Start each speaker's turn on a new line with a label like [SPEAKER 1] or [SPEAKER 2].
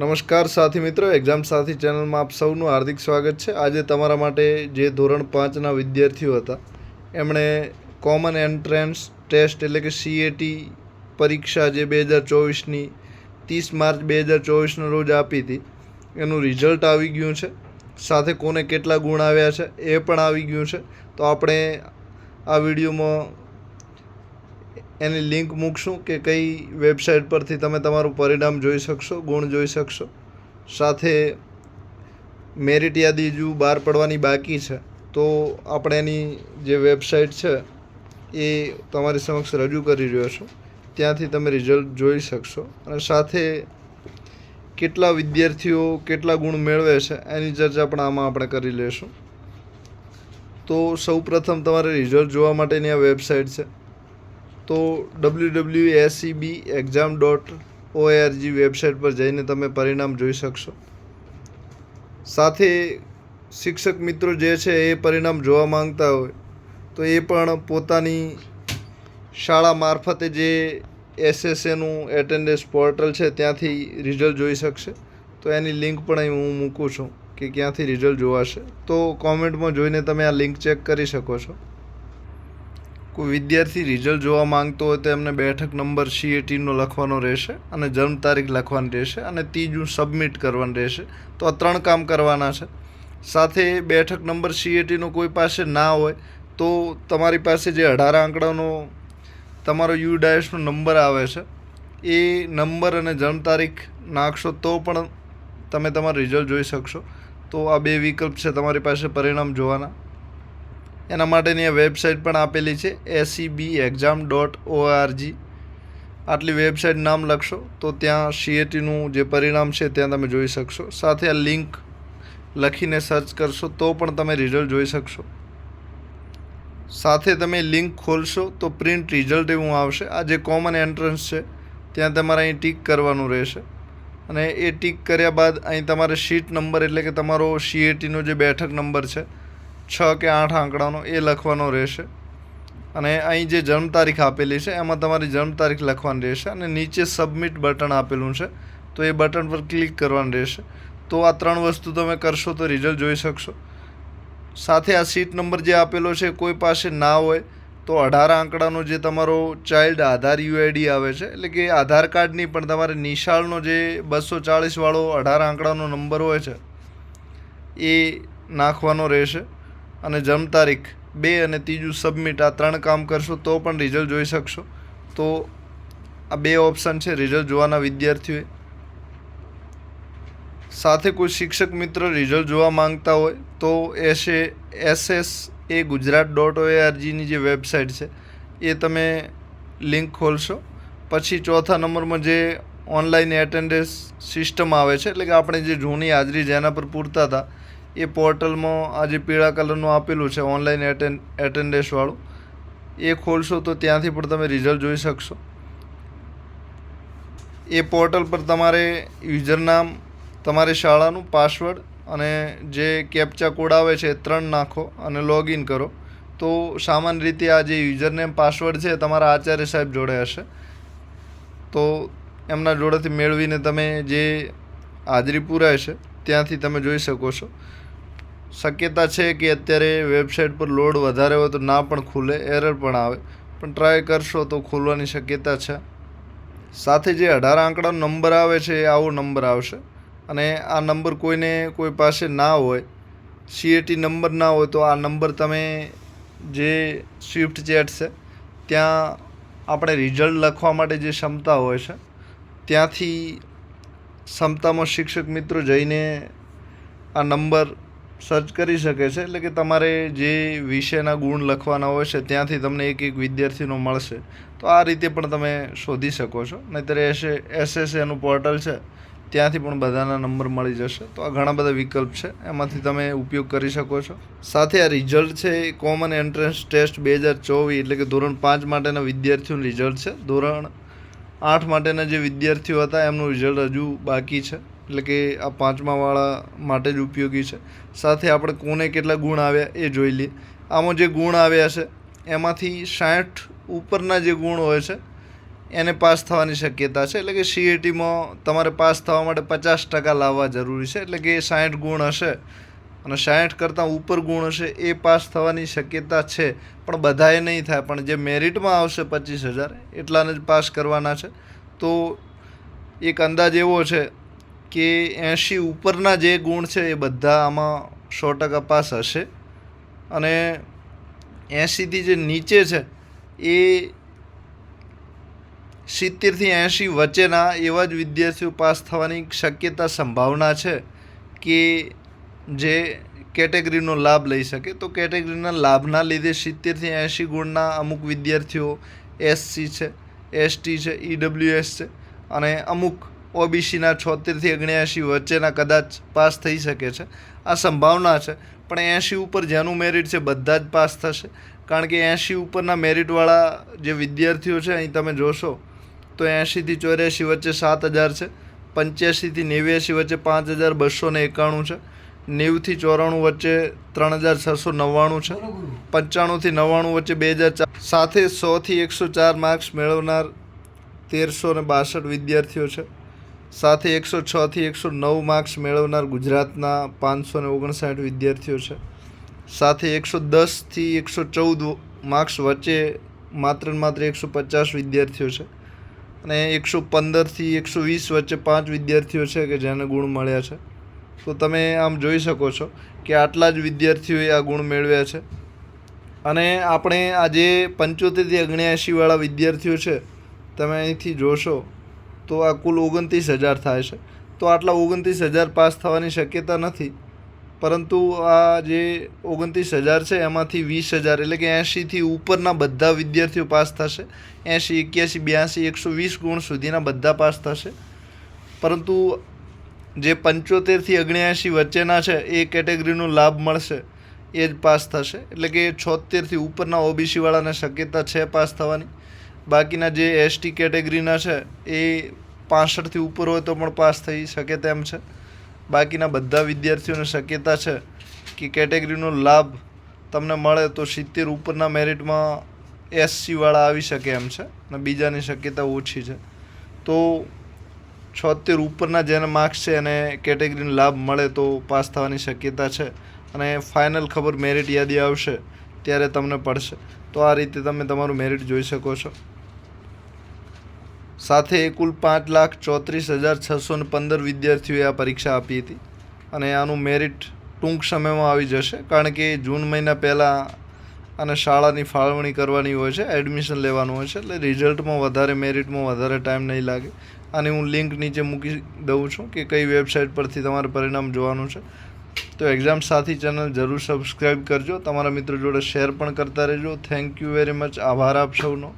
[SPEAKER 1] નમસ્કાર સાથી મિત્રો એક્ઝામ સાથી ચેનલમાં આપ સૌનું હાર્દિક સ્વાગત છે. આજે તમારા માટે જે ધોરણ પાંચના વિદ્યાર્થીઓ હતા, એમણે કોમન એન્ટ્રન્સ ટેસ્ટ એટલે કે સીએટી પરીક્ષા જે બે હજાર ચોવીસની, ત્રીસ માર્ચ બે હજાર ચોવીસના રોજ આપી હતી, એનું રિઝલ્ટ આવી ગયું છે. સાથે કોને કેટલા ગુણ આવ્યા છે એ પણ આવી ગયું છે. તો આપણે આ વિડીયોમાં એની લિંક મૂકશું કે કઈ વેબસાઇટ પરથી તમે તમારું પરિણામ જોઈ શકશો, ગુણ જોઈ શકશો. સાથે મેરિટ યાદી હજુ બહાર પડવાની બાકી છે, તો આપણે એની જે વેબસાઇટ છે, એ તમારી સમક્ષ રજૂ કરી રહ્યો છું. ત્યાંથી તમે રિઝલ્ટ જોઈ શકશો. અને સાથે કેટલા વિદ્યાર્થીઓ કેટલા ગુણ મેળવે છે, એની ચર્ચા પણ આમાં આપણે કરી લઈશું તો સૌપ્રથમ તમારે રિઝલ્ટ જોવા માટેની આ વેબસાઇટ છે. તો W W SCB exam dot ORG website પર જઈને તમે પરિણામ જોઈ શકશો. સાથે શિક્ષક મિત્રો જે છે એ પરિણામ જોવા માંગતા હોય, તો એ પણ પોતાની શાળા મારફતે જે એસએસએનું એટેન્ડન્સ પોર્ટલ છે ત્યાંથી રિઝલ્ટ જોઈ શકશે. તો એની લિંક પણ અહીં હું મૂકું છું કે ક્યાંથી રિઝલ્ટ જોવાશે. તો કોમેન્ટમાં જોઈને તમે આ લિંક ચેક કરી શકો છો. કોઈ વિદ્યાર્થી રિઝલ્ટ જોવા માંગતો હોય તો એમને બેઠક નંબર સીએટીનો લખવાનો રહેશે અને જન્મ તારીખ લખવાની રહેશે અને ત્રીજું સબમિટ કરવાનું રહેશે. તો આ ત્રણ કામ કરવાના છે. સાથે બેઠક નંબર સીએટીનો કોઈ પાસે ના હોય તો તમારી પાસે જે અઢાર આંકડાનો તમારો યુ ડાયસનો નંબર આવે છે, એ નંબર અને જન્મ તારીખ નાખશો તો પણ તમે તમારું રિઝલ્ટ જોઈ શકશો. તો આ બે વિકલ્પ છે તમારી પાસે પરિણામ જોવાના. એના માટેની વેબસાઇટ પણ આપેલી છે એસીબી એક્ઝામ ડોટ ઓઆરજી આટલી વેબસાઇટ નામ લખશો તો ત્યાં સીએટીનું જે પરિણામ છે ત્યાં તમે જોઈ શકશો. સાથે આ લિંક લખીને સર્ચ કરશો તો પણ તમે રિઝલ્ટ જોઈ શકશો. સાથે તમે લિંક ખોલશો તો પ્રિન્ટ રિઝલ્ટ એવું આવશે. આ જે કોમન એન્ટ્રન્સ છે, ત્યાં તમારે અહીં ટીક કરવાનું રહેશે. અને એ ટીક કર્યા બાદ અહીં તમારે શીટ નંબર એટલે કે તમારો સીએટીનો જે બેઠક નંબર છે છ કે આઠ આંકડાનો એ લખવાનો રહેશે. અને અહીં જે જન્મ તારીખ આપેલી છે, એમાં તમારી જન્મ તારીખ લખવાની રહેશે અને નીચે સબમિટ બટન આપેલું છે. તો એ બટન પર ક્લિક કરવાનું રહેશે. તો આ ત્રણ વસ્તુ તમે કરશો તો રિઝલ્ટ જોઈ શકશો. સાથે આ સીટ નંબર જે આપેલો છે કોઈ પાસે ના હોય, તો અઢાર આંકડાનો જે તમારો ચાઇલ્ડ આધાર યુઆઈડી આવે છે, એટલે કે આધાર કાર્ડની પણ તમારે નિશાળનો જે બસો ચાળીસવાળો અઢાર આંકડાનો નંબર હોય છે, એ નાખવાનો રહેશે. અને જન્મ તારીખ બે અને ત્રીજું સબમિટ આ ત્રણ કામ કરશો તો પણ રિઝલ્ટ જોઈ શકશો. તો આ બે ઓપ્શન છે રિઝલ્ટ જોવાના વિદ્યાર્થીઓએ. સાથે કોઈ શિક્ષક મિત્ર રિઝલ્ટ જોવા માંગતા હોય તો એસે એસએસ એ ગુજરાત ડોટ ઓએઆરજીની જે વેબસાઇટ છે, એ તમે લિંક ખોલશો. પછી ચોથા નંબરમાં જે ઓનલાઈન એટેન્ડન્સ સિસ્ટમ આવે છે, એટલે કે આપણે જે જૂની હાજરી જેના પર પૂરતા હતા એ પોર્ટલમાં આ જે પીળા કલરનું આપેલું છે, ઓનલાઈન એટેન્ડ એટેન્ડન્સવાળું એ ખોલશો તો ત્યાંથી પણ તમે રિઝલ્ટ જોઈ શકશો. એ પોર્ટલ પર તમારે યુઝરનામ તમારી શાળાનું પાસવર્ડ અને જે કેપ્ચા કોડ આવે છે ત્રણ નાખો અને લોગિન કરો. તો સામાન્ય રીતે આ જે યુઝરનેમ પાસવર્ડ છે તમારા આચાર્ય સાહેબ જોડે હશે. તો એમના જોડેથી મેળવીને તમે જે હાજરી પુરાય છે, ત્યાંથી તમે જોઈ શકો છો. શક્યતા છે કે અત્યારે વેબસાઇટ પર લોડ વધારે હોય તો ના પણ ખુલે, એરર પણ આવે. પણ ટ્રાય કરશો તો ખુલવાની શક્યતા છે. સાથે જે અઢાર આંકડાનો નંબર આવે છે એ આવો નંબર આવશે. અને આ નંબર કોઈને કોઈ પાસે ના હોય સીએટી નંબર ના હોય તો આ નંબર તમે જે સ્વિફ્ટ ચેટ છે, ત્યાં આપણે રિઝલ્ટ લખવા માટે જે ક્ષમતા હોય છે, ત્યાંથી ક્ષમતામાં શિક્ષક મિત્રો જઈને આ નંબર સર્ચ કરી શકે છે, એટલે કે તમારે જે વિષયના ગુણ લખવાના હોય છે, ત્યાંથી તમને એક એક વિદ્યાર્થીનો મળશે. તો આ રીતે પણ તમે શોધી શકો છો. નહીંતર એસે એસએસએનું પોર્ટલ છે, ત્યાંથી પણ બધાના નંબર મળી જશે. તો આ ઘણા બધા વિકલ્પ છે, એમાંથી તમે ઉપયોગ કરી શકો છો. સાથે આ રિઝલ્ટ છે, એ કોમન એન્ટ્રન્સ ટેસ્ટ બે હજાર ચોવીસ, એટલે કે ધોરણ પાંચ માટેના વિદ્યાર્થીઓનું રિઝલ્ટ છે. ધોરણ આઠ માટેના જે વિદ્યાર્થીઓ હતા, એમનું રિઝલ્ટ હજુ બાકી છે. એટલે કે આ પાંચમાવાળા માટે જ ઉપયોગી છે. સાથે આપણે કોને કેટલા ગુણ આવ્યા એ જોઈ લઈએ. આમાં જે ગુણ આવ્યા છે, એમાંથી સાઠ ઉપરના જે ગુણ હોય છે, એને પાસ થવાની શક્યતા છે. એટલે કે સીએટીમાં તમારે પાસ થવા માટે પચાસ ટકા લાવવા જરૂરી છે. એટલે કે સાઠ ગુણ હશે અને સાઠ કરતાં ઉપર ગુણ હશે એ પાસ થવાની શક્યતા છે. પણ બધાએ નહીં થાય. પણ જે મેરિટમાં આવશે પચીસ હજાર, એટલાને જ પાસ કરવાના છે. તો એક અંદાજ એવો છે કે એંશી ઉપરના જે ગુણ છે એ બધા આમાં સો ટકા પાસ હશે. અને એંશીથી જે નીચે છે એ સિત્તેરથી એંશી વચ્ચેના એવા જ વિદ્યાર્થીઓ પાસ થવાની શક્યતા સંભાવના છે કે જે કેટેગરીનો લાભ લઈ શકે. તો કેટેગરીના લાભના લીધે સિત્તેરથી એંશી ગુણના અમુક વિદ્યાર્થીઓ એસસી છે, એસટી છે, ઈડબ્લ્યુએસ છે અને અમુક ઓબીસીના છોતેરથી ઓગણ્યાસી વચ્ચેના કદાચ પાસ થઈ શકે છે. આ સંભાવના છે, પણ એંશી ઉપર જેનું મેરિટ છે બધા જ પાસ થશે. કારણ કે એંશી ઉપરના મેરિટવાળા જે વિદ્યાર્થીઓ છે, અહીં તમે જોશો, તો એંશીથી ચોર્યાસી વચ્ચે સાત હજાર છે પંચ્યાસીથી નેવ્યાસી વચ્ચે પાંચ હજાર બસો ને એકાણું છે, નેવુંથી ચોરાણું વચ્ચે ત્રણ હજાર છસો નવ્વાણું છે, પંચાણુંથી નવ્વાણું વચ્ચે બે હજાર ચાર, સાથે સોથી એકસો ચાર માર્ક્સ મેળવનાર તેરસો ને બાસઠ વિદ્યાર્થીઓ છે. સાથે એકસો છથી એકસો નવ માર્ક્સ મેળવનાર ગુજરાતના પાંચસો ને ઓગણસાઠ વિદ્યાર્થીઓ છે. સાથે એકસો દસથી એકસો ચૌદ માર્ક્સ વચ્ચે માત્ર ને માત્ર એકસો પચાસ વિદ્યાર્થીઓ છે. અને એકસો પંદરથી એકસો વીસ વચ્ચે પાંચ વિદ્યાર્થીઓ છે કે જેને ગુણ મળ્યા છે. તો તમે આમ જોઈ શકો છો કે આટલા જ વિદ્યાર્થીઓએ આ ગુણ મેળવ્યા છે. અને આપણે આ જે પંચોતેરથી અગણ્યાએંશીવાળા વિદ્યાર્થીઓ છે, તમે અહીંથી જોશો તો આ કુલ ઓગણત્રીસ હજાર થાય છે. તો આટલા ઓગણત્રીસ હજાર પાસ થવાની શક્યતા નથી. પરંતુ આ જે ઓગણત્રીસ હજાર છે, એમાંથી વીસ હજાર એટલે કે એંશીથી ઉપરના બધા વિદ્યાર્થીઓ પાસ થશે. એંશી, એક્યાસી, બ્યાસી, એકસો વીસ ગુણ સુધીના બધા પાસ થશે. પરંતુ જે પંચોતેરથી ઓગણ્યાએંશી વચ્ચેના છે, એ કેટેગરીનો લાભ મળશે. એ જ પાસ થશે. એટલે કે છોતેરથી ઉપરના ઓબીસીવાળાને શક્યતા છે પાસ થવાની. બાકીના જે એસટી કેટેગરીના છે, એ પાસઠથી ઉપર હોય તો પણ પાસ થઈ શકે તેમ છે. બાકીના બધા વિદ્યાર્થીઓને શક્યતા છે કે કેટેગરીનો લાભ તમને મળે તો સિત્તેર ઉપરના મેરિટમાં એસસીવાળા આવી શકે એમ છે અને બીજાની શક્યતા ઓછી છે. તો છોતેર ઉપરના જેને માર્ક્સ છે એને કેટેગરીનો લાભ મળે તો પાસ થવાની શક્યતા છે અને ફાઇનલ ખબર મેરિટ યાદી આવશે ત્યારે તમને પડશે. તો આ રીતે તમે તમારું મેરિટ જોઈ શકો છો. સાથે કુલ પાંચ લાખ ચોત્રીસ હજાર છસો ને પંદર વિદ્યાર્થીઓએ આ પરીક્ષા આપી હતી અને આનું મેરિટ ટૂંક સમયમાં આવી જશે કારણ કે જૂન મહિના પહેલાં અને શાળાની ફાળવણી કરવાની હોય છે એડમિશન લેવાનું હોય છે, એટલે રિઝલ્ટમાં વધારે મેરિટમાં વધારે ટાઈમ નહીં લાગે. અને હું લિંક નીચે મૂકી દઉં છું કે કઈ વેબસાઇટ પરથી તમારે પરિણામ જોવાનું છે. તો એક્ઝામ સાથી ચેનલ જરૂર સબસ્ક્રાઈબ કરજો. તમારા મિત્રો જોડે શેર પણ કરતા રહેજો. થેન્ક યુ વેરી મચ આભાર આપ સૌનો.